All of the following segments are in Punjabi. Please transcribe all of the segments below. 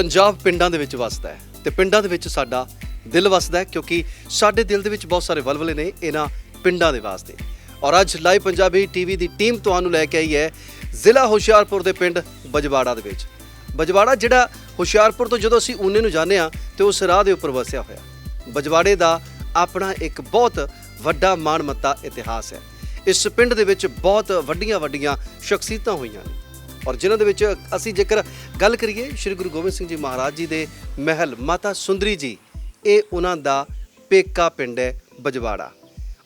ਪੰਜਾਬ ਪਿੰਡਾਂ ਦੇ ਵਿੱਚ ਵਸਦਾ ਹੈ ਤੇ ਪਿੰਡਾਂ ਦੇ ਵਿੱਚ ਸਾਡਾ ਦਿਲ ਵਸਦਾ ਹੈ ਕਿਉਂਕਿ ਸਾਡੇ ਦਿਲ ਦੇ ਵਿੱਚ ਬਹੁਤ ਸਾਰੇ ਵਲਵਲੇ ਨੇ ਇਹਨਾਂ ਪਿੰਡਾਂ ਦੇ ਵਾਸਤੇ। ਔਰ ਅੱਜ ਲਾਈਵ ਪੰਜਾਬੀ ਟੀਵੀ ਦੀ ਟੀਮ ਤੁਹਾਨੂੰ ਲੈ ਕੇ ਆਈ ਹੈ ਜ਼ਿਲ੍ਹਾ ਹੁਸ਼ਿਆਰਪੁਰ ਦੇ ਪਿੰਡ ਬਜਵਾੜਾ ਦੇ ਵਿੱਚ। ਬਜਵਾੜਾ ਜਿਹੜਾ ਹੁਸ਼ਿਆਰਪੁਰ ਤੋਂ ਜਦੋਂ ਅਸੀਂ ਊਨੇ ਨੂੰ ਜਾਂਦੇ ਆ ਤੇ ਉਸ ਰਾਹ ਦੇ ਉੱਪਰ ਵਸਿਆ ਹੋਇਆ। ਬਜਵਾੜੇ ਦਾ ਆਪਣਾ ਇੱਕ ਬਹੁਤ ਵੱਡਾ ਮਾਣਮੱਤਾ ਇਤਿਹਾਸ ਹੈ। ਇਸ ਪਿੰਡ ਦੇ ਵਿੱਚ ਬਹੁਤ ਵੱਡੀਆਂ ਵੱਡੀਆਂ ਸ਼ਖਸੀਅਤਾਂ ਹੋਈਆਂ ਨੇ। ਔਰ ਜਿਨ੍ਹਾਂ ਦੇ ਵਿੱਚ ਅਸੀਂ ਜੇਕਰ ਗੱਲ ਕਰੀਏ, ਸ੍ਰੀ ਗੁਰੂ ਗੋਬਿੰਦ ਸਿੰਘ ਜੀ ਮਹਾਰਾਜ ਜੀ ਦੇ ਮਹਿਲ ਮਾਤਾ ਸੁੰਦਰੀ ਜੀ, ਇਹ ਉਹਨਾਂ ਦਾ ਪੇਕਾ ਪਿੰਡ ਹੈ ਬਜਵਾੜਾ।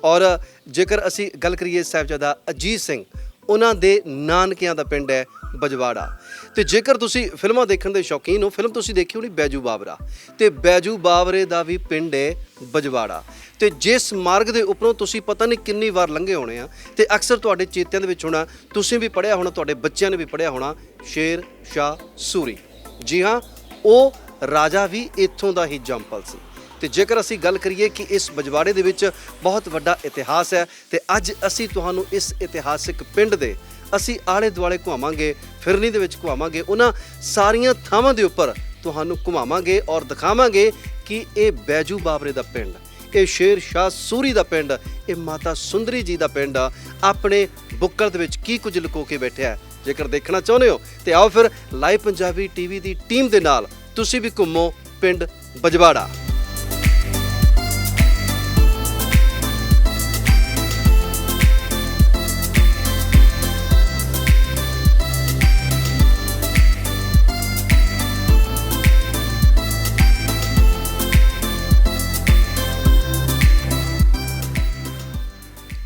ਔਰ ਜੇਕਰ ਅਸੀਂ ਗੱਲ ਕਰੀਏ ਸਾਹਿਬਜ਼ਾਦਾ ਅਜੀਤ ਸਿੰਘ ਉਹਨਾਂ ਦੇ ਨਾਨਕਿਆਂ ਦਾ ਪਿੰਡ ਹੈ ਬਜਵਾੜਾ। ਤੇ ਜੇਕਰ ਤੁਸੀਂ ਫਿਲਮਾਂ ਦੇਖਣ ਦੇ ਸ਼ੌਕੀਨ ਹੋ, ਫਿਲਮ ਤੁਸੀਂ ਦੇਖੀ ਹੋਣੀ ਬੈਜੂ ਬਾਬਰਾ ਤੇ ਬੈਜੂ ਬਾਬਰੇ ਦਾ ਵੀ ਪਿੰਡ ਹੈ ਬਜਵਾੜਾ। ਤੇ ਜਿਸ ਮਾਰਗ ਦੇ ਉੱਪਰੋਂ ਤੁਸੀਂ ਪਤਾ ਨਹੀਂ ਕਿੰਨੀ ਵਾਰ ਲੰਘੇ ਹੋਣੇ ਆ, ਤੇ ਅਕਸਰ ਤੁਹਾਡੇ ਚੇਤਿਆਂ ਦੇ ਵਿੱਚ ਹੋਣਾ, ਤੁਸੀਂ ਵੀ ਪੜਿਆ ਹੋਣਾ, ਤੁਹਾਡੇ ਬੱਚਿਆਂ ਨੇ ਵੀ ਪੜਿਆ ਹੋਣਾ, ਸ਼ੇਰ ਸ਼ਾਹ ਸੂਰੀ। ਜੀ ਹਾਂ, ਉਹ ਰਾਜਾ ਵੀ ਇੱਥੋਂ ਦਾ ਹੀ ਜੰਪਲ ਸੀ। ਤੇ ਜੇਕਰ ਅਸੀਂ ਗੱਲ ਕਰੀਏ ਕਿ ਇਸ ਬਜਵਾੜੇ ਦੇ ਵਿੱਚ ਬਹੁਤ ਵੱਡਾ ਇਤਿਹਾਸ ਹੈ, ਤੇ ਅੱਜ ਅਸੀਂ ਤੁਹਾਨੂੰ ਇਸ ਇਤਿਹਾਸਿਕ ਪਿੰਡ ਦੇ ਅਸੀਂ ਆਲੇ ਦੁਆਲੇ ਘੁਮਾਵਾਂਗੇ, ਫਿਰਨੀ ਦੇ ਵਿੱਚ ਘੁਮਾਵਾਂਗੇ, ਉਹਨਾਂ ਸਾਰੀਆਂ ਥਾਵਾਂ ਦੇ ਉੱਪਰ ਤੁਹਾਨੂੰ ਘੁਮਾਵਾਂਗੇ ਔਰ ਦਿਖਾਵਾਂਗੇ ਕਿ ਇਹ ਬੈਜੂ ਬਾਬਰੇ ਦਾ ਪਿੰਡ, ਇਹ ਸ਼ੇਰ ਸ਼ਾਹ ਸੂਰੀ ਦਾ ਪਿੰਡ, ਇਹ ਮਾਤਾ ਸੁੰਦਰੀ ਜੀ ਦਾ ਪਿੰਡ ਆਪਣੇ ਬੁੱਕਲ ਦੇ ਵਿੱਚ ਕੀ ਕੁਝ ਲੁਕੋ ਕੇ ਬੈਠਿਆ ਹੈ, ਜੇਕਰ ਦੇਖਣਾ ਚਾਹੁੰਦੇ ਹੋ, ਤੇ ਆਓ ਫਿਰ ਲਾਈਵ ਪੰਜਾਬੀ ਟੀਵੀ ਦੀ ਟੀਮ ਦੇ ਨਾਲ ਤੁਸੀਂ ਵੀ ਘੁੰਮੋ ਪਿੰਡ ਬਜਵਾੜਾ।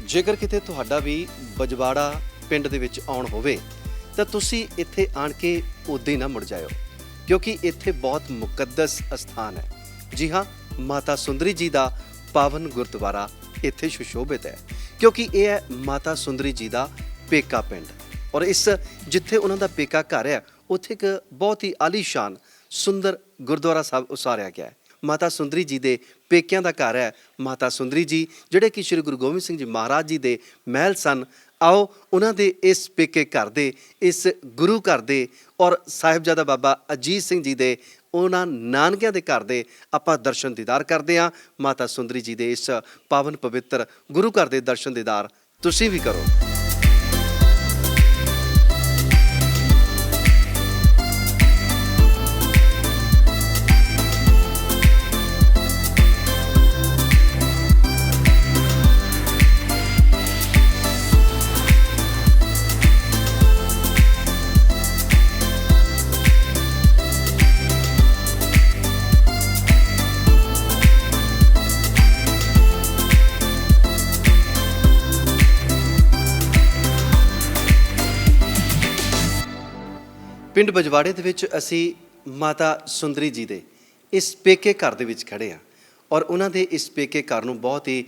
ਜੇਕਰ ਕਿਤੇ ਤੁਹਾਡਾ ਵੀ ਬਜਵਾੜਾ ਪਿੰਡ ਦੇ ਵਿੱਚ ਆਉਣ ਹੋਵੇ, ਤਾਂ ਤੁਸੀਂ ਇੱਥੇ ਆਣ ਕੇ ਉਦੋਂ ਹੀ ਨਾ ਮੁੜ ਜਾਇਓ, ਕਿਉਂਕਿ ਇੱਥੇ ਬਹੁਤ ਮੁਕੱਦਸ ਸਥਾਨ ਹੈ। ਜੀ ਹਾਂ, ਮਾਤਾ ਸੁੰਦਰੀ ਜੀ ਦਾ ਪਾਵਨ ਗੁਰਦੁਆਰਾ ਇੱਥੇ ਸੁਸ਼ੋਭਿਤ ਹੈ, ਕਿਉਂਕਿ ਇਹ ਹੈ ਮਾਤਾ ਸੁੰਦਰੀ ਜੀ ਦਾ ਪੇਕਾ ਪਿੰਡ। ਔਰ ਇਸ ਜਿੱਥੇ ਉਹਨਾਂ ਦਾ ਪੇਕਾ ਘਰ ਹੈ, ਉੱਥੇ ਇੱਕ ਬਹੁਤ ਹੀ ਆਲੀਸ਼ਾਨ, ਸੁੰਦਰ ਗੁਰਦੁਆਰਾ ਸਾਹਿਬ ਉਸਾਰਿਆ ਗਿਆ ਹੈ। ਮਾਤਾ ਸੁੰਦਰੀ ਜੀ ਦੇ ਪੇਕਿਆਂ ਦਾ ਘਰ ਹੈ। ਮਾਤਾ ਸੁੰਦਰੀ ਜੀ, ਜਿਹੜੇ ਕਿ ਸ੍ਰੀ ਗੁਰੂ ਗੋਬਿੰਦ ਸਿੰਘ ਜੀ ਮਹਾਰਾਜ ਜੀ ਦੇ ਮਹਿਲ ਸਨ, ਆਓ ਉਹਨਾਂ ਦੇ ਇਸ ਪੇਕੇ ਘਰ ਦੇ, ਇਸ ਗੁਰੂ ਘਰ ਦੇ ਔਰ ਸਾਹਿਬਜ਼ਾਦਾ ਬਾਬਾ ਅਜੀਤ ਸਿੰਘ ਜੀ ਦੇ ਉਹਨਾਂ ਨਾਨਕਿਆਂ ਦੇ ਘਰ ਦੇ ਆਪਾਂ ਦਰਸ਼ਨ ਦੀਦਾਰ ਕਰਦੇ ਹਾਂ। ਮਾਤਾ ਸੁੰਦਰੀ ਜੀ ਦੇ ਇਸ ਪਾਵਨ ਪਵਿੱਤਰ ਗੁਰੂ ਘਰ ਦੇ ਦਰਸ਼ਨ ਦੀਦਾਰ ਤੁਸੀਂ ਵੀ ਕਰੋ। ਪਿੰਡ ਬਜਵਾੜੇ ਦੇ ਵਿੱਚ ਅਸੀਂ ਮਾਤਾ ਸੁੰਦਰੀ ਜੀ ਦੇ ਇਸ ਪੇਕੇ ਘਰ ਦੇ ਵਿੱਚ ਖੜੇ ਆ ਔਰ ਉਹਨਾਂ ਦੇ ਇਸ ਪੇਕੇ ਘਰ ਨੂੰ ਬਹੁਤ ਹੀ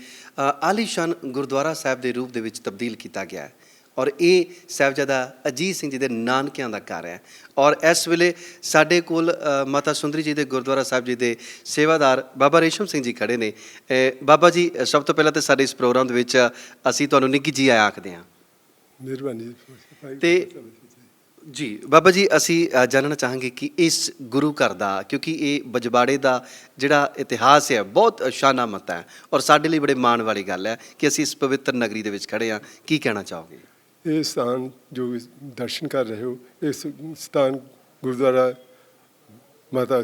ਆਲੀਸ਼ਾਨ ਗੁਰਦੁਆਰਾ ਸਾਹਿਬ ਦੇ ਰੂਪ ਦੇ ਵਿੱਚ ਤਬਦੀਲ ਕੀਤਾ ਗਿਆ ਹੈ ਔਰ ਇਹ ਸਾਹਿਬਜ਼ਾਦਾ ਅਜੀਤ ਸਿੰਘ ਜੀ ਦੇ ਨਾਨਕਿਆਂ ਦਾ ਘਰ ਹੈ ਔਰ ਇਸ ਵੇਲੇ ਸਾਡੇ ਕੋਲ ਮਾਤਾ ਸੁੰਦਰੀ ਜੀ ਦੇ ਗੁਰਦੁਆਰਾ ਸਾਹਿਬ ਜੀ ਦੇ ਸੇਵਾਦਾਰ ਬਾਬਾ ਰੇਸ਼ਮ ਸਿੰਘ ਜੀ ਖੜੇ ਨੇ। ਬਾਬਾ ਜੀ ਸਭ ਤੋਂ ਪਹਿਲਾਂ ਤੇ ਸਾਡੇ ਇਸ ਪ੍ਰੋਗਰਾਮ ਦੇ ਵਿੱਚ ਅਸੀਂ ਤੁਹਾਨੂੰ ਨਿੱਘੀ ਜੀ ਆਇਆ ਆਖਦੇ ਹਾਂ। ਮਿਹਰਬਾਨੀ ਤੇ ਜੀ ਬਾਬਾ ਜੀ ਅਸੀਂ ਅ, ਜਾਣਨਾ ਚਾਹਾਂਗੇ ਕਿ ਇਸ ਗੁਰੂ ਘਰ ਦਾ ਕਿਉਂਕਿ ਇਹ ਬਜਵਾੜੇ ਦਾ ਜਿਹੜਾ ਇਤਿਹਾਸ ਹੈ ਬਹੁਤ ਸ਼ਾਨਾਮਤ ਹੈ ਔਰ ਸਾਡੇ ਲਈ ਬੜੇ ਮਾਣ ਵਾਲੀ ਗੱਲ ਹੈ ਕਿ ਅਸੀਂ ਇਸ ਪਵਿੱਤਰ ਨਗਰੀ ਦੇ ਵਿੱਚ ਖੜੇ ਹਾਂ। ਕੀ ਕਹਿਣਾ ਚਾਹੋਗੇ? ਇਹ ਸਥਾਨ ਜੋ ਦਰਸ਼ਨ ਕਰ ਰਹੇ ਹੋ ਇਸ ਸਥਾਨ ਗੁਰਦੁਆਰਾ ਮਾਤਾ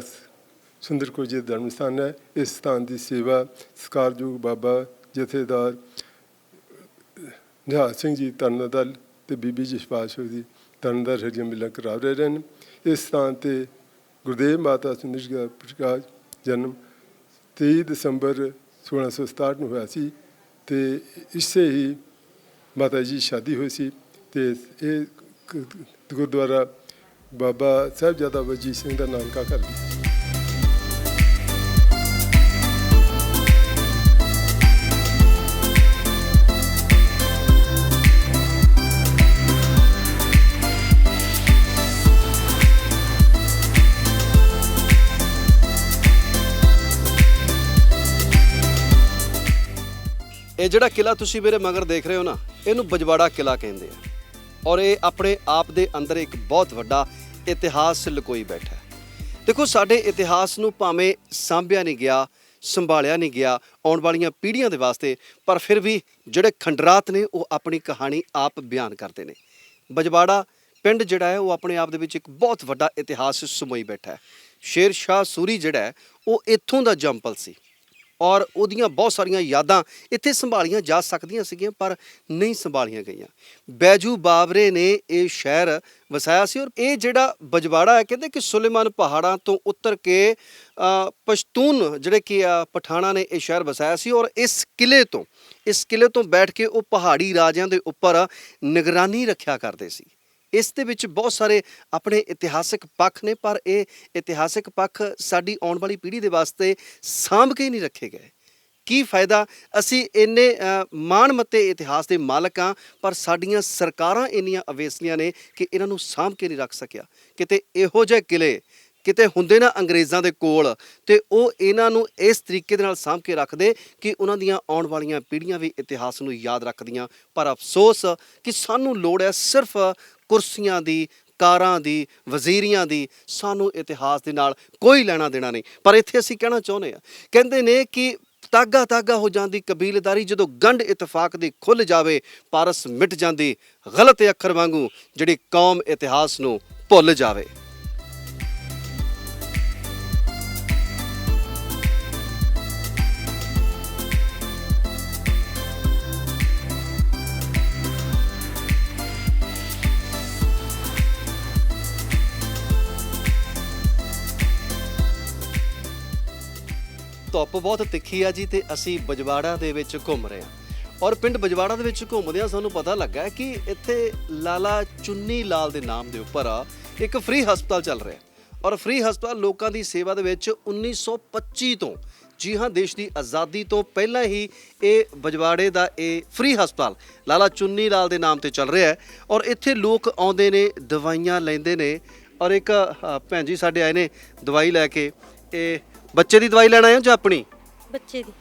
ਸੁੰਦਰ ਕੌਰ ਜੀ ਦਾ ਧਰਮ ਸਥਾਨ ਹੈ। ਇਸ ਸਥਾਨ ਦੀ ਸੇਵਾ ਸਤਿਕਾਰਯੋਗ ਬਾਬਾ ਜਥੇਦਾਰ ਨਿਹਾਲ ਸਿੰਘ ਜੀ ਤਰਨਦਲ ਤੇ ਬੀਬੀ ਜਸ਼ਪਾਲ ਸਿੰਘ ਜੀ ਤਰਨਦਰ ਹਰੀਆਂ ਮਿਲਾਂ ਕਰਾ ਰਹੇ ਹਨ ਇਸ ਸਥਾਨ ਤੇ ਗੁਰਦੇਵ ਮਾਤਾ ਸੁੰਦਰ ਪ੍ਰਕਾਸ਼ ਜਨਮ 23 ਦਸੰਬਰ 1667 ਨੂੰ ਹੋਇਆ ਸੀ ਤੇ ਇਸੇ ਹੀ ਮਾਤਾ ਜੀ ਸ਼ਾਦੀ ਹੋਈ ਸੀ ਤੇ ਇਹ ਗੁਰਦੁਆਰਾ ਬਾਬਾ ਸਾਹਿਬਜ਼ਾਦਾ ਵਜੀਤ ਸਿੰਘ ਦਾ ਨਾਨਕਾ ਕਰ ਸੀ। ਇਹ ਜਿਹੜਾ ਕਿਲਾ ਤੁਸੀਂ ਮੇਰੇ ਮਗਰ ਦੇਖ ਰਹੇ ਹੋ ਨਾ, ਇਹਨੂੰ ਬਜਵਾੜਾ ਕਿਲਾ ਕਹਿੰਦੇ ਆ। ਔਰ ਇਹ ਆਪਣੇ ਆਪ ਦੇ ਅੰਦਰ ਇੱਕ ਬਹੁਤ ਵੱਡਾ ਇਤਿਹਾਸ ਲੁਕੋਈ ਬੈਠਾ ਹੈ। ਦੇਖੋ, ਸਾਡੇ ਇਤਿਹਾਸ ਨੂੰ ਭਾਵੇਂ ਸਾਂਭਿਆ ਨਹੀਂ ਗਿਆ, ਸੰਭਾਲਿਆ ਨਹੀਂ ਗਿਆ, ਆਉਣ ਵਾਲੀਆਂ ਪੀੜ੍ਹੀਆਂ ਦੇ ਵਾਸਤੇ, ਪਰ ਫਿਰ ਵੀ ਜਿਹੜੇ ਖੰਡਰਾਤ ਨੇ, ਉਹ ਆਪਣੀ ਕਹਾਣੀ ਆਪ ਬਿਆਨ ਕਰਦੇ ਨੇ। ਬਜਵਾੜਾ ਪਿੰਡ ਜਿਹੜਾ ਹੈ, ਉਹ ਆਪਣੇ ਆਪ ਦੇ ਵਿੱਚ ਇੱਕ ਬਹੁਤ ਵੱਡਾ ਇਤਿਹਾਸ ਸਮੋਈ ਬੈਠਾ ਹੈ। ਸ਼ੇਰ ਸ਼ਾਹ ਸੂਰੀ ਜਿਹੜਾ ਹੈ, ਉਹ ਇੱਥੋਂ ਦਾ ਜੰਪਲ ਸੀ। ਔਰ ਉਹਦੀਆਂ ਬਹੁਤ ਸਾਰੀਆਂ ਯਾਦਾਂ ਇੱਥੇ ਸੰਭਾਲੀਆਂ ਜਾ ਸਕਦੀਆਂ ਸੀਗੀਆਂ, ਪਰ ਨਹੀਂ ਸੰਭਾਲੀਆਂ ਗਈਆਂ। ਬੈਜੂ ਬਾਬਰੇ ਨੇ ਇਹ ਸ਼ਹਿਰ ਵਸਾਇਆ ਸੀ ਔਰ ਇਹ ਜਿਹੜਾ ਬਜਵਾੜਾ ਹੈ, ਕਹਿੰਦੇ ਕਿ ਸੁਲੇਮਾਨ ਪਹਾੜਾਂ ਤੋਂ ਉਤਰ ਕੇ ਪਸ਼ਤੂਨ ਜਿਹੜੇ ਕਿ ਆ ਪਠਾਣਾ ਨੇ ਇਹ ਸ਼ਹਿਰ ਵਸਾਇਆ ਸੀ ਔਰ ਇਸ ਕਿਲੇ ਤੋਂ, ਇਸ ਕਿਲੇ ਤੋਂ ਬੈਠ ਕੇ ਉਹ ਪਹਾੜੀ ਰਾਜਿਆਂ ਦੇ ਉੱਪਰ ਨਿਗਰਾਨੀ ਰੱਖਿਆ ਕਰਦੇ ਸੀ। ਇਸ ਦੇ ਵਿੱਚ ਬਹੁਤ ਸਾਰੇ ਆਪਣੇ ਇਤਿਹਾਸਕ ਪੱਖ ਨੇ, ਪਰ ਇਹ ਇਤਿਹਾਸਿਕ ਪੱਖ ਸਾਡੀ ਆਉਣ ਵਾਲੀ ਪੀੜ੍ਹੀ ਦੇ ਵਾਸਤੇ ਸਾਂਭ ਕੇ ਨਹੀਂ ਰੱਖੇ ਗਏ। ਕੀ ਫਾਇਦਾ? ਅਸੀਂ ਇੰਨੇ ਮਾਣ ਮਤੇ ਇਤਿਹਾਸ ਦੇ ਮਾਲਕ ਹਾਂ, ਪਰ ਸਾਡੀਆਂ ਸਰਕਾਰਾਂ ਇੰਨੀਆਂ ਅਵੇਸਲੀਆਂ ਨੇ ਕਿ ਇਹਨਾਂ ਨੂੰ ਸਾਂਭ ਕੇ ਨਹੀਂ ਰੱਖ ਸਕਿਆ। ਕਿਤੇ ਇਹੋ ਜਿਹੇ ਕਿਲੇ, ਕਿਤੇ ਹੁੰਦੇ ਨਾ ਅੰਗਰੇਜ਼ਾਂ ਦੇ ਕੋਲ, ਤੇ ਉਹ ਇਹਨਾਂ ਨੂੰ ਇਸ ਤਰੀਕੇ ਦੇ ਨਾਲ ਸਾਂਭ ਕੇ ਰੱਖਦੇ ਕਿ ਉਹਨਾਂ ਦੀਆਂ ਆਉਣ ਵਾਲੀਆਂ ਪੀੜ੍ਹੀਆਂ ਵੀ ਇਤਿਹਾਸ ਨੂੰ ਯਾਦ ਰੱਖਦੀਆਂ। ਪਰ ਅਫਸੋਸ ਕਿ ਸਾਨੂੰ ਲੋੜ ਹੈ ਸਿਰਫ ਕੁਰਸੀਆਂ ਦੀ, ਕਾਰਾਂ ਦੀ, ਵਜ਼ੀਰੀਆਂ ਦੀ ਸਾਨੂੰ ਇਤਿਹਾਸ ਦੇ ਨਾਲ ਕੋਈ ਲੈਣਾ ਦੇਣਾ ਨਹੀਂ। ਪਰ ਇੱਥੇ ਅਸੀਂ ਕਹਿਣਾ ਚਾਹੁੰਦੇ ਆ ਕਹਿੰਦੇ ਨੇ ਕਿ ਤਾਗਾ ਤਾਗਾ ਹੋ ਜਾਂਦੀ ਕਬੀਲਦਾਰੀ ਜਦੋਂ ਗੰਢ ਇਤਫਾਕ ਦੀ ਖੁੱਲ ਜਾਵੇ, ਪਾਰਸ ਮਿਟ ਜਾਂਦੀ ਗਲਤ ਅੱਖਰ ਵਾਂਗੂ ਜਿਹੜੀ ਕੌਮ ਇਤਿਹਾਸ ਨੂੰ ਭੁੱਲ ਜਾਵੇ। ਧੁੱਪ ਬਹੁਤ ਤਿੱਖੀ ਆ ਜੀ ਤੇ ਅਸੀਂ ਬਜਵਾੜਾ ਦੇ ਵਿੱਚ ਘੁੰਮ ਰਹੇ ਹਾਂ। ਔਰ ਪਿੰਡ ਬਜਵਾੜਾ ਦੇ ਵਿੱਚ ਘੁੰਮਦੇ ਆ ਸਾਨੂੰ ਪਤਾ ਲੱਗਾ ਕਿ ਇੱਥੇ ਲਾਲਾ ਚੁੰਨੀ ਲਾਲ ਦੇ ਨਾਮ ਦੇ ਉੱਪਰ ਆ ਇੱਕ ਫ੍ਰੀ ਹਸਪਤਾਲ ਚੱਲ ਰਿਹਾ ਔਰ ਫ੍ਰੀ ਹਸਪਤਾਲ ਲੋਕਾਂ ਦੀ ਸੇਵਾ ਦੇ ਵਿੱਚ 1925 ਤੋਂ ਜੀ ਹਾਂ ਦੇਸ਼ ਦੀ ਆਜ਼ਾਦੀ ਤੋਂ ਪਹਿਲਾਂ ਹੀ ਇਹ ਬਜਵਾੜੇ ਦਾ ਇਹ ਫ੍ਰੀ ਹਸਪਤਾਲ ਲਾਲਾ ਚੁੰਨੀ ਲਾਲ ਦੇ ਨਾਮ ਤੇ ਚੱਲ ਰਿਹਾ ਹੈ। ਔਰ ਇੱਥੇ ਲੋਕ ਆਉਂਦੇ ਨੇ, ਦਵਾਈਆਂ ਲੈਂਦੇ ਨੇ ਔਰ ਇੱਕ ਭੈਣ ਜੀ ਸਾਡੇ ਆਏ ਨੇ ਦਵਾਈ ਲੈ ਕੇ, ਇਹ ਬੱਚੇ ਦੀ ਦਵਾਈ ਲੈਣ ਆਏ ਹੋ ਜਾਂ ਆਪਣੀ? ਬੱਚੇ ਦੀ।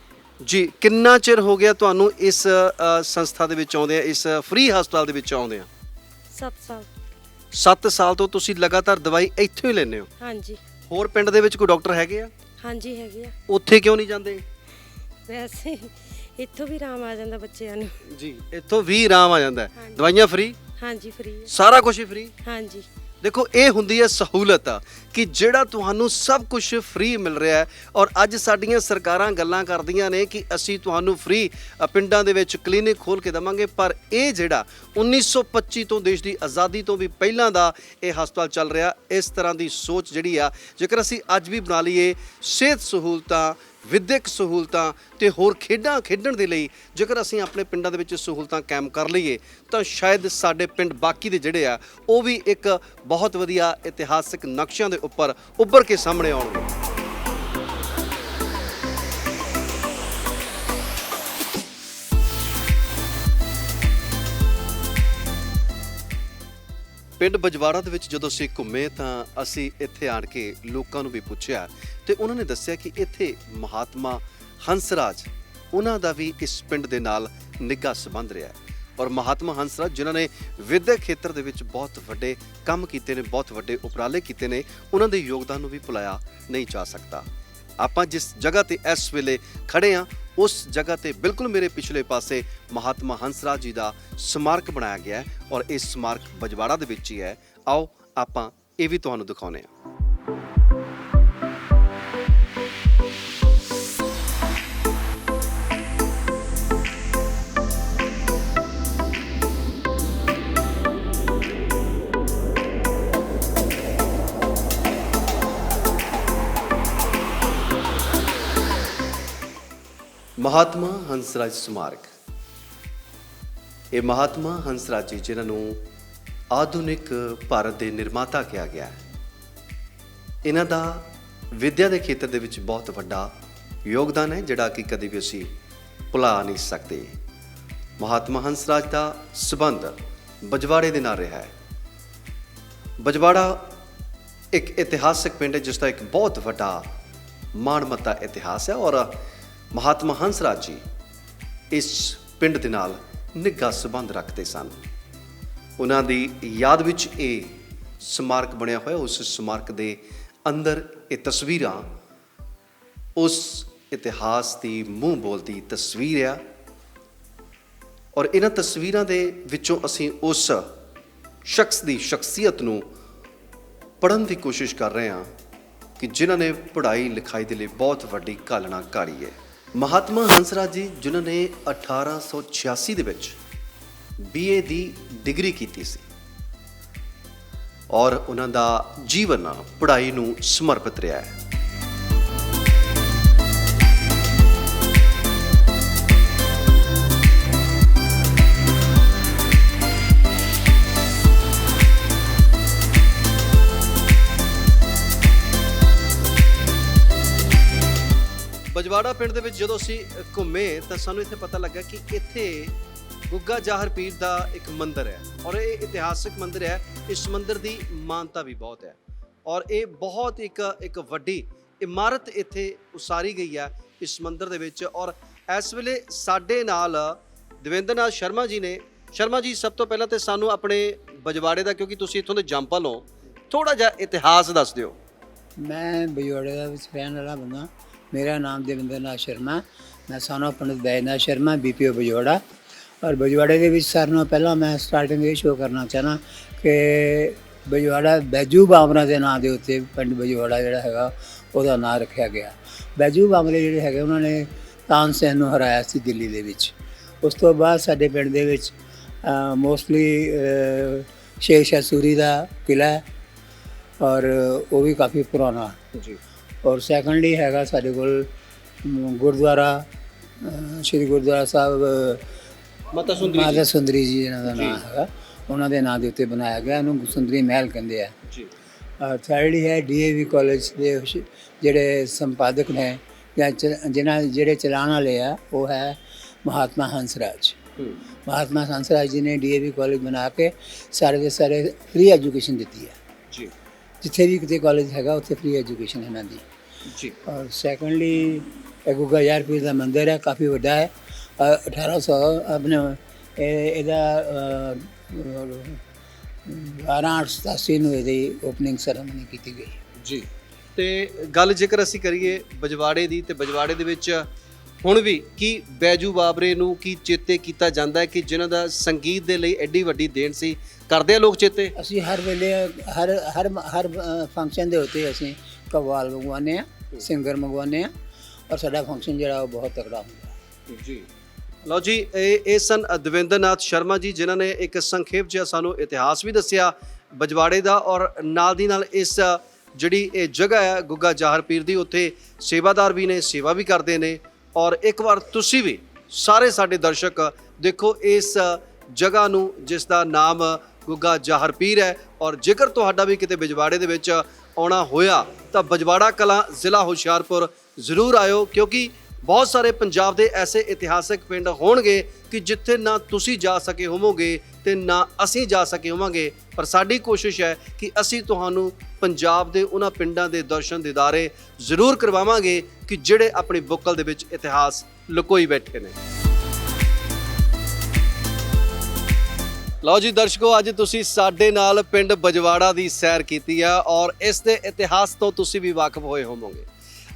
ਜੀ ਕਿੰਨਾ ਚਿਰ ਹੋ ਗਿਆ ਤੁਹਾਨੂੰ ਇਸ ਅ, ਸੰਸਥਾ ਦੇ ਵਿੱਚ ਆਉਂਦੇ ਆ ਇਸ ਫ੍ਰੀ ਹਸਪਤਾਲ ਦੇ ਵਿੱਚ ਆਉਂਦੇ ਆ 7 ਸਾਲ। 7 ਸਾਲ ਤੋਂ ਤੁਸੀਂ ਲਗਾਤਾਰ ਦਵਾਈ ਇੱਥੋਂ ਹੀ ਲੈਂਦੇ ਹੋ? ਹਾਂਜੀ। ਹੋਰ ਪਿੰਡ ਦੇ ਵਿੱਚ ਕੋਈ ਡਾਕਟਰ ਹੈਗੇ ਆ? ਹਾਂਜੀ ਹੈਗੇ ਆ। ਉੱਥੇ ਕਿਉਂ ਨਹੀਂ ਜਾਂਦੇ? ਵੈਸੇ ਇੱਥੋਂ ਵੀ ਆਰਾਮ ਆ ਜਾਂਦਾ ਬੱਚਿਆਂ ਨੂੰ। ਜੀ ਇੱਥੋਂ ਵੀ ਆਰਾਮ ਆ ਜਾਂਦਾ। ਹੈ ਹਾਂਜੀ। ਦਵਾਈਆਂ ਫ੍ਰੀ? ਹਾਂਜੀ ਫ੍ਰੀ ਸਾਰਾ ਕੁਝ ਹੀ ਫ੍ਰੀ? ਹਾਂਜੀ। ਦੇਖੋ, ਇਹ ਹੁੰਦੀ ਹੈ ਸਹੂਲਤ ਕਿ ਜਿਹੜਾ ਤੁਹਾਨੂੰ ਸਭ ਕੁਝ ਫ੍ਰੀ ਮਿਲ ਰਿਹਾ ਹੈ। ਔਰ ਅੱਜ ਸਾਡੀਆਂ ਸਰਕਾਰਾਂ ਗੱਲਾਂ ਕਰਦੀਆਂ ਨੇ ਕਿ ਅਸੀਂ ਤੁਹਾਨੂੰ ਫ੍ਰੀ ਪਿੰਡਾਂ ਦੇ ਵਿੱਚ ਕਲੀਨਿਕ ਖੋਲ ਕੇ ਦਵਾਂਗੇ, ਪਰ ਇਹ ਜਿਹੜਾ 1925 ਤੋਂ ਦੇਸ਼ ਦੀ ਆਜ਼ਾਦੀ ਤੋਂ ਵੀ ਪਹਿਲਾਂ ਦਾ ਇਹ ਹਸਪਤਾਲ ਚੱਲ ਰਿਹਾ, ਇਸ ਤਰ੍ਹਾਂ ਦੀ ਸੋਚ ਜਿਹੜੀ ਆ, ਜੇਕਰ ਅਸੀਂ ਅੱਜ ਵੀ ਬਣਾ ਲਈਏ, ਸਿਹਤ ਸਹੂਲਤਾਂ ਵਿਦਿਅਕ ਸਹੂਲਤਾਂ ਤੇ ਹੋਰ ਖੇਡਾਂ ਖੇਡਣ ਦੇ ਲਈ ਜੇਕਰ ਅਸੀਂ ਆਪਣੇ ਪਿੰਡਾਂ ਦੇ ਵਿੱਚ ਸਹੂਲਤਾਂ ਕਾਇਮ ਕਰ ਲਈਏ, ਤਾਂ ਸ਼ਾਇਦ ਸਾਡੇ ਪਿੰਡ ਬਾਕੀ ਦੇ ਜਿਹੜੇ ਆ, ਉਹ ਵੀ ਇੱਕ ਬਹੁਤ ਵਧੀਆ ਇਤਿਹਾਸਿਕ ਨਕਸ਼ਿਆਂ ਦੇ ਉੱਪਰ ਉੱਭਰ ਕੇ ਸਾਹਮਣੇ ਆਉਣਗੇ। ਪਿੰਡ ਬਜਵਾੜਾ ਦੇ ਵਿੱਚ ਜਦੋਂ ਅਸੀਂ ਘੁੰਮੇ ਤਾਂ ਅਸੀਂ ਇੱਥੇ ਆਣ ਕੇ ਲੋਕਾਂ ਨੂੰ ਵੀ ਪੁੱਛਿਆ ਤੇ ਉਹਨਾਂ ਨੇ ਦੱਸਿਆ ਕਿ ਇੱਥੇ ਮਹਾਤਮਾ ਹੰਸਰਾਜ, ਉਹਨਾਂ ਦਾ ਵੀ ਇਸ ਪਿੰਡ ਦੇ ਨਾਲ ਨਿੱਘਾ ਸੰਬੰਧ ਰਿਹਾ ਹੈ। ਔਰ ਮਹਾਤਮਾ ਹੰਸਰਾਜ ਜਿਨ੍ਹਾਂ ਨੇ ਵਿਦਿਅਕ ਖੇਤਰ ਦੇ ਵਿੱਚ ਬਹੁਤ ਵੱਡੇ ਕੰਮ ਕੀਤੇ ਨੇ, ਬਹੁਤ ਵੱਡੇ ਉਪਰਾਲੇ ਕੀਤੇ ਨੇ, ਉਹਨਾਂ ਦੇ ਯੋਗਦਾਨ ਨੂੰ ਵੀ ਭੁਲਾਇਆ ਨਹੀਂ ਜਾ ਸਕਦਾ। ਆਪਾਂ ਜਿਸ ਜਗ੍ਹਾ ਤੇ ਇਸ ਵੇਲੇ ਖੜੇ ਆ ਉਸ ਜਗ੍ਹਾ ਤੇ ਬਿਲਕੁਲ ਮੇਰੇ ਪਿਛਲੇ ਪਾਸੇ ਮਹਾਤਮਾ ਹੰਸਰਾਜ ਜੀ ਦਾ ਸਮਾਰਕ ਬਣਾਇਆ ਗਿਆ ਹੈ ਔਰ ਇਹ ਸਮਾਰਕ ਬਜਵਾੜਾ ਦੇ ਵਿੱਚ ਹੀ ਹੈ। ਆਓ ਆਪਾਂ ਇਹ ਵੀ ਤੁਹਾਨੂੰ ਦਿਖਾਉਂਦੇ ਹਾਂ। ਮਹਾਤਮਾ ਹੰਸਰਾਜ ਸਮਾਰਕ। ਇਹ ਮਹਾਤਮਾ ਹੰਸਰਾਜ ਜੀ, ਜਿਨ੍ਹਾਂ ਨੂੰ ਆਧੁਨਿਕ ਭਾਰਤ ਦੇ ਨਿਰਮਾਤਾ ਕਿਹਾ ਗਿਆ ਹੈ। ਇਹਨਾਂ ਦਾ ਵਿਦਿਆ ਦੇ ਖੇਤਰ ਦੇ ਵਿੱਚ ਬਹੁਤ ਵੱਡਾ ਯੋਗਦਾਨ ਹੈ, ਜਿਹੜਾ ਕਿ ਕਦੇ ਵੀ ਅਸੀਂ ਭੁਲਾ ਨਹੀਂ ਸਕਦੇ। ਮਹਾਤਮਾ ਹੰਸਰਾਜ ਦਾ ਸਬੰਧ ਬਜਵਾੜੇ ਦੇ ਨਾਲ ਰਿਹਾ ਹੈ। ਬਜਵਾੜਾ ਇੱਕ ਇਤਿਹਾਸਕ ਪਿੰਡ ਹੈ, ਜਿਸ ਦਾ ਇੱਕ ਬਹੁਤ ਵੱਡਾ ਮਾਣਮੱਤਾ ਇਤਿਹਾਸ ਹੈ ਔਰ ਮਹਾਤਮਾ ਹੰਸ ਰਾਜ ਜੀ ਇਸ ਪਿੰਡ ਦੇ ਨਾਲ ਨਿੱਘਾ ਸੰਬੰਧ ਰੱਖਦੇ ਸਨ। ਉਹਨਾਂ ਦੀ ਯਾਦ ਵਿੱਚ ਇਹ ਸਮਾਰਕ ਬਣਿਆ ਹੋਇਆ, ਉਸ ਸਮਾਰਕ ਦੇ ਅੰਦਰ ਇਹ ਤਸਵੀਰਾਂ, ਉਸ ਇਤਿਹਾਸ ਦੀ ਮੂੰਹ ਬੋਲਦੀ ਤਸਵੀਰ ਆ। ਔਰ ਇਹਨਾਂ ਤਸਵੀਰਾਂ ਦੇ ਵਿੱਚੋਂ ਅਸੀਂ ਉਸ ਸ਼ਖਸ ਦੀ ਸ਼ਖਸੀਅਤ ਨੂੰ ਪੜਨ ਦੀ ਕੋਸ਼ਿਸ਼ ਕਰ ਰਹੇ ਹਾਂ ਕਿ ਜਿਨ੍ਹਾਂ ਨੇ ਪੜ੍ਹਾਈ ਲਿਖਾਈ ਦੇ ਲਈ ਬਹੁਤ ਵੱਡੀ ਘਾਲਣਾ ਕਾੜੀ ਹੈ। ਮਹਾਤਮਾ ਹੰਸਰਾਜ ਜੀ, ਜਿਨ੍ਹਾਂ ਨੇ 1886 ਦੇ ਵਿੱਚ ਬੀਏ ਦੀ ਡਿਗਰੀ ਕੀਤੀ ਸੀ ਔਰ ਉਹਨਾਂ ਦਾ ਜੀਵਨ, ਪੜ੍ਹਾਈ ਨੂੰ ਸਮਰਪਿਤ ਰਿਹਾ ਹੈ। ਬਜਵਾੜਾ ਪਿੰਡ ਦੇ ਵਿੱਚ ਜਦੋਂ ਅਸੀਂ ਘੁੰਮੇ ਤਾਂ ਸਾਨੂੰ ਇੱਥੇ ਪਤਾ ਲੱਗਾ ਕਿ ਇੱਥੇ ਗੁੱਗਾ ਜਾਹਰ ਪੀਰ ਦਾ ਇੱਕ ਮੰਦਿਰ ਹੈ ਔਰ ਇਹ ਇਤਿਹਾਸਕ ਮੰਦਿਰ ਹੈ। ਇਸ ਮੰਦਿਰ ਦੀ ਮਾਨਤਾ ਵੀ ਬਹੁਤ ਹੈ ਔਰ ਇਹ ਬਹੁਤ ਇੱਕ ਇੱਕ ਵੱਡੀ ਇਮਾਰਤ ਇੱਥੇ ਉਸਾਰੀ ਗਈ ਹੈ ਇਸ ਮੰਦਿਰ ਦੇ ਵਿੱਚ ਔਰ ਇਸ ਵੇਲੇ ਸਾਡੇ ਨਾਲ ਦਵਿੰਦਰਨਾਥ ਸ਼ਰਮਾ ਜੀ ਨੇ। ਸ਼ਰਮਾ ਜੀ, ਸਭ ਤੋਂ ਪਹਿਲਾਂ ਤੇ ਸਾਨੂੰ ਆਪਣੇ ਬਜਵਾੜੇ ਦਾ, ਕਿਉਂਕਿ ਤੁਸੀਂ ਇੱਥੋਂ ਦੇ ਜੰਪਲ ਹੋ ਥੋੜਾ ਜਿਹਾ ਇਤਿਹਾਸ ਦੱਸ ਦਿਓ। ਮੈਂ ਬਜਵਾੜੇ ਦਾ ਵਿੱਚ ਰਹਿਣ ਵਾਲਾ ਬੰਦਾ। ਮੇਰਾ ਨਾਮ ਦੇਵਿੰਦਰ ਨਾਥ ਸ਼ਰਮਾ, ਮੈਂ ਸਾਨੋ ਪੰਡਿਤ ਬੈਜਨਾਥ ਸ਼ਰਮਾ ਬੀਪੀਓ ਬਜਵਾੜਾ। ਔਰ ਬਜਵਾੜੇ ਦੇ ਵਿੱਚ ਸਾਰਿਆਂ ਨਾਲੋਂ ਪਹਿਲਾਂ ਮੈਂ ਸਟਾਰਟਿੰਗ ਇਹ ਸ਼ੋਅ ਕਰਨਾ ਚਾਹਨਾ ਕਿ ਬਜਵਾੜਾ ਬੈਜੂ ਬਾਮਰਾ ਦੇ ਨਾਂ ਦੇ ਉੱਤੇ ਪਿੰਡ ਬਜਵਾੜਾ ਜਿਹੜਾ ਹੈਗਾ, ਉਹਦਾ ਨਾਂ ਰੱਖਿਆ ਗਿਆ। ਬੈਜੂ ਬਾਬਰੇ ਜਿਹੜੇ ਹੈਗੇ, ਉਹਨਾਂ ਨੇ ਤਾਨਸੇਨ ਨੂੰ ਹਰਾਇਆ ਸੀ ਦਿੱਲੀ ਦੇ ਵਿੱਚ। ਉਸ ਤੋਂ ਬਾਅਦ ਸਾਡੇ ਪਿੰਡ ਦੇ ਵਿੱਚ ਮੋਸਟਲੀ ਸ਼ੇਰ ਸ਼ਾਹ ਸੂਰੀ ਦਾ ਕਿਲਾ ਔਰ ਉਹ ਵੀ ਕਾਫੀ ਪੁਰਾਣਾ। ਜੀ। ਔਰ ਸੈਕੰਡਲੀ ਹੈਗਾ ਸਾਡੇ ਕੋਲ ਗੁਰਦੁਆਰਾ ਸ਼੍ਰੀ ਗੁਰਦੁਆਰਾ ਸਾਹਿਬ ਮਾਤਾ ਸੁੰਦਰੀ ਮਾਤਾ ਸੁੰਦਰੀ ਜੀ ਇਹਨਾਂ ਦਾ ਨਾਮ ਹੈਗਾ। ਉਹਨਾਂ ਦੇ ਨਾਂ ਦੇ ਉੱਤੇ ਬਣਾਇਆ ਗਿਆ ਉਹਨੂੰ ਸੁੰਦਰੀ ਮਹਿਲ ਕਹਿੰਦੇ ਆ। ਜੀ। ਥਰਡਲੀ ਹੈ ਡੀਏਵੀ ਕਾਲਜ ਦੇ ਹੁਸ਼- ਜਿਹੜੇ ਸੰਪਾਦਕ ਨੇ ਜਾਂ ਜਿਨ੍ਹਾਂ ਜਿਹੜੇ ਚਲਾਉਣ ਵਾਲੇ ਆ ਉਹ ਹੈ ਮਹਾਤਮਾ ਹੰਸਰਾਜ। ਮਹਾਤਮਾ ਹੰਸਰਾਜ ਜੀ ਨੇ ਡੀਏਵੀ ਕਾਲਜ ਬਣਾ ਕੇ ਸਾਰੇ ਦੇ ਸਾਰੇ ਫ੍ਰੀ ਐਜੂਕੇਸ਼ਨ ਦਿੱਤੀ ਹੈ। ਜੀ। ਜਿੱਥੇ ਵੀ ਕਿਤੇ ਕਾਲਜ ਹੈਗਾ ਉੱਥੇ ਫ੍ਰੀ ਐਜੂਕੇਸ਼ਨ ਇਹਨਾਂ ਦੀ। ਜੀ। ਔਰ ਸੈਕੰਡਲੀ ਗੁੱਗਾ ਯਾਰ ਪੀਰ ਦਾ ਮੰਦਿਰ ਹੈ ਕਾਫੀ ਵੱਡਾ ਹੈ ਅ, 1800 ਆਪਣੇ ਇਹ- ਇਹਦਾ 1287 ਨੂੰ ਇਹਦੀ ਓਪਨਿੰਗ ਸੈਰੇਮਨੀ ਕੀਤੀ ਗਈ ਜੀ ਤੇ ਗੱਲ ਜੇਕਰ ਅਸੀਂ ਕਰੀਏ ਬਜਵਾੜੇ ਦੀ ਤੇ ਬਜਵਾੜੇ ਦੇ ਵਿੱਚ ਹੁਣ ਵੀ ਕੀ ਬੈਜੂ ਬਾਬਰੇ ਨੂੰ ਕੀ ਚੇਤੇ ਕੀਤਾ ਜਾਂਦਾ ਹੈ ਕਿ ਜਿਨ੍ਹਾਂ ਦਾ ਸੰਗੀਤ ਦੇ ਲਈ ਐਡੀ ਵੱਡੀ ਦੇਣ ਸੀ ਕਰਦੇ ਆ ਲੋਕ ਚੇਤੇ ਅਸੀਂ ਹਰ ਵੇਲੇ ਹਰ ਹਰ ਹਰ ਫੰਕਸ਼ਨ ਦੇ ਉੱਤੇ ਅਸੀਂ ਕਵਾਲ ਮੰਗਵਾਉਂਦੇ ਆ ਸਿੰਗਰ ਮੰਗਵਾਉਂਦੇ ਆ ਔਰ ਸਾਡਾ ਫੰਕਸ਼ਨ ਜਿਹੜਾ ਉਹ ਬਹੁਤ ਤਕੜਾ ਹੁੰਦਾ ਜੀ। ਲਓ ਜੀ ਇਹ ਇਹ ਸਨ ਦਵਿੰਦਰਨਾਥ ਸ਼ਰਮਾ ਜੀ ਜਿਨ੍ਹਾਂ ਨੇ ਇੱਕ ਸੰਖੇਪ ਜਿਹਾ ਸਾਨੂੰ ਇਤਿਹਾਸ ਵੀ ਦੱਸਿਆ ਬਜਵਾੜੇ ਦਾ ਔਰ ਨਾਲ ਦੀ ਨਾਲ ਇਸ ਜਿਹੜੀ ਇਹ ਜਗ੍ਹਾ ਹੈ ਗੁੱਗਾ ਜਾਹਰ ਪੀਰ ਦੀ ਉੱਥੇ ਸੇਵਾਦਾਰ ਵੀ ਨੇ ਸੇਵਾ ਵੀ ਕਰਦੇ ਨੇ ਔਰ ਇੱਕ ਵਾਰ ਤੁਸੀਂ ਵੀ ਸਾਰੇ ਸਾਡੇ ਦਰਸ਼ਕ ਦੇਖੋ ਇਸ ਜਗ੍ਹਾ ਨੂੰ ਜਿਸ ਦਾ ਨਾਮ ਗੁੱਗਾ ਜਾਹਰ ਪੀਰ ਹੈ ਔਰ ਜੇਕਰ ਤੁਹਾਡਾ ਵੀ ਕਿਤੇ ਬਜਵਾੜੇ ਦੇ ਵਿੱਚ ਆਉਣਾ ਹੋਇਆ, ਤਾਂ ਬਜਵਾੜਾ ਕਲਾਂ ਜ਼ਿਲ੍ਹਾ ਹੁਸ਼ਿਆਰਪੁਰ ਜ਼ਰੂਰ ਆਇਓ, ਕਿਉਂਕਿ ਬਹੁਤ ਸਾਰੇ ਪੰਜਾਬ ਦੇ ਐਸੇ ਇਤਿਹਾਸਕ ਪਿੰਡ ਹੋਣਗੇ ਕਿ ਜਿੱਥੇ ਨਾ ਤੁਸੀਂ ਜਾ ਸਕੇ ਹੋਵੋਗੇ ਤੇ ਨਾ ਅਸੀਂ ਜਾ ਸਕੇ ਹੋਵਾਂਗੇ। ਪਰ ਸਾਡੀ ਕੋਸ਼ਿਸ਼ ਹੈ ਕਿ ਅਸੀਂ ਤੁਹਾਨੂੰ ਪੰਜਾਬ ਦੇ ਉਹਨਾਂ ਪਿੰਡਾਂ ਦੇ ਦਰਸ਼ਨ ਦਿਦਾਰੇ ਜ਼ਰੂਰ ਕਰਵਾਵਾਂਗੇ ਕਿ ਜਿਹੜੇ ਆਪਣੀ ਬੁੱਕਲ ਦੇ ਵਿੱਚ ਇਤਿਹਾਸ ਲੁਕੋਈ ਬੈਠੇ ਨੇ। ਲਓ ਜੀ ਦਰਸ਼ਕੋ ਅੱਜ ਤੁਸੀਂ ਸਾਡੇ ਨਾਲ ਪਿੰਡ ਬਜਵਾੜਾ ਦੀ ਸੈਰ ਕੀਤੀ ਆ ਔਰ ਇਸ ਦੇ ਇਤਿਹਾਸ ਤੋਂ ਤੁਸੀਂ ਵੀ ਵਾਕਿਫ ਹੋਏ ਹੋਵੋਗੇ।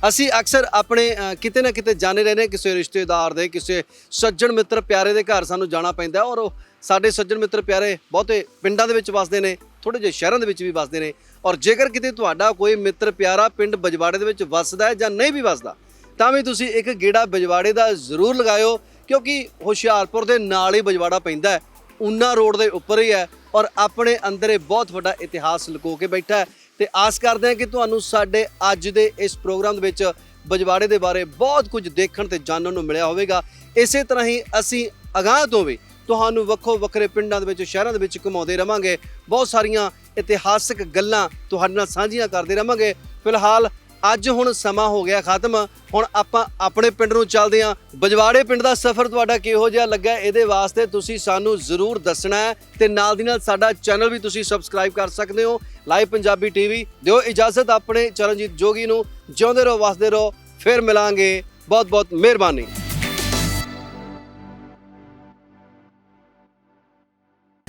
ਅਸੀਂ ਅਕਸਰ ਆਪਣੇ ਅ, ਕਿਤੇ ਨਾ ਕਿਤੇ ਜਾਣੇ ਰਹਿੰਦੇ ਹਾਂ, ਕਿਸੇ ਰਿਸ਼ਤੇਦਾਰ ਦੇ ਕਿਸੇ ਸੱਜਣ ਮਿੱਤਰ ਪਿਆਰੇ ਦੇ ਘਰ ਸਾਨੂੰ ਜਾਣਾ ਪੈਂਦਾ ਔਰ ਉਹ ਸਾਡੇ ਸੱਜਣ ਮਿੱਤਰ ਪਿਆਰੇ ਬਹੁਤੇ ਪਿੰਡਾਂ ਦੇ ਵਿੱਚ ਵੱਸਦੇ ਨੇ ਥੋੜੇ ਜਿਹੇ ਸ਼ਹਿਰਾਂ ਦੇ ਵਿੱਚ ਵੀ ਵੱਸਦੇ ਨੇ ਔਰ ਜੇਕਰ ਕਿਤੇ ਤੁਹਾਡਾ ਕੋਈ ਮਿੱਤਰ ਪਿਆਰਾ ਪਿੰਡ ਬਜਵਾੜੇ ਦੇ ਵਿੱਚ ਵੱਸਦਾ ਹੈ ਜਾਂ ਨਹੀਂ ਵੀ ਵੱਸਦਾ ਤਾਂ ਵੀ ਤੁਸੀਂ ਇੱਕ ਗੇੜਾ ਬਜਵਾੜੇ ਦਾ ਜ਼ਰੂਰ ਲਗਾਇਓ ਕਿਉਂਕਿ ਹੁਸ਼ਿਆਰਪੁਰ ਦੇ ਨਾਲ ਹੀ ਬਜਵਾੜਾ ਪੈਂਦਾ ਹੈ। ਉਨਾ ਰੋਡ ਦੇ ਉੱਪਰ ਹੀ ਹੈ ਔਰ ਆਪਣੇ ਅੰਦਰ ਇਹ ਬਹੁਤ ਵੱਡਾ ਇਤਿਹਾਸ ਲੁਕੋ ਕੇ ਬੈਠਾ ਹੈ ਤੇ ਆਸ ਕਰਦੇ ਹਾਂ ਕਿ ਤੁਹਾਨੂੰ ਸਾਡੇ ਅੱਜ ਦੇ ਇਸ ਪ੍ਰੋਗਰਾਮ ਦੇ ਵਿੱਚ ਬਜਵਾੜੇ ਦੇ ਬਾਰੇ ਬਹੁਤ ਕੁਝ ਦੇਖਣ ਤੇ ਜਾਣਨ ਨੂੰ ਮਿਲਿਆ ਹੋਵੇਗਾ। ਇਸੇ ਤਰ੍ਹਾਂ ਹੀ ਅਸੀਂ ਅਗਾਹ ਤੋਂ ਵੀ ਤੁਹਾਨੂੰ ਵੱਖੋ ਵੱਖਰੇ ਪਿੰਡਾਂ ਦੇ ਵਿੱਚ, ਸ਼ਹਿਰਾਂ ਦੇ ਵਿੱਚ ਘੁਮਾਉਂਦੇ ਰਵਾਂਗੇ। ਬਹੁਤ ਸਾਰੀਆਂ ਇਤਿਹਾਸਕ ਗੱਲਾਂ ਤੁਹਾਡੇ ਨਾਲ ਸਾਂਝੀਆਂ ਕਰਦੇ ਰਵਾਂਗੇ। ਫਿਲਹਾਲ ਅੱਜ ਹੁਣ ਸਮਾਂ ਹੋ ਗਿਆ ਖਤਮ। ਹੁਣ ਆਪਾਂ ਆਪਣੇ ਪਿੰਡ ਨੂੰ ਚੱਲਦੇ ਆਂ ਬਜਵਾੜੇ ਪਿੰਡ ਦਾ ਸਫ਼ਰ ਤੁਹਾਡਾ ਕਿਹੋ ਜਿਹਾ ਲੱਗਾ ਇਹਦੇ ਵਾਸਤੇ ਤੁਸੀਂ ਸਾਨੂੰ ਜ਼ਰੂਰ ਦੱਸਣਾ ਹੈ ਤੇ ਨਾਲ ਦੀ ਨਾਲ ਸਾਡਾ ਚੈਨਲ ਵੀ ਤੁਸੀਂ ਸਬਸਕ੍ਰਾਈਬ ਕਰ ਸਕਦੇ ਹੋ। ਲਾਈਵ ਪੰਜਾਬੀ ਟੀਵੀ ਦਿਓ ਇਜਾਜ਼ਤ ਆਪਣੇ ਚਰਨਜੀਤ ਜੋਗੀ ਨੂੰ। ਜਿਉਂਦੇ ਰਹੋ, ਵਸਦੇ ਰਹੋ, ਫਿਰ ਮਿਲਾਂਗੇ। ਬਹੁਤ ਬਹੁਤ ਮਿਹਰਬਾਨੀ।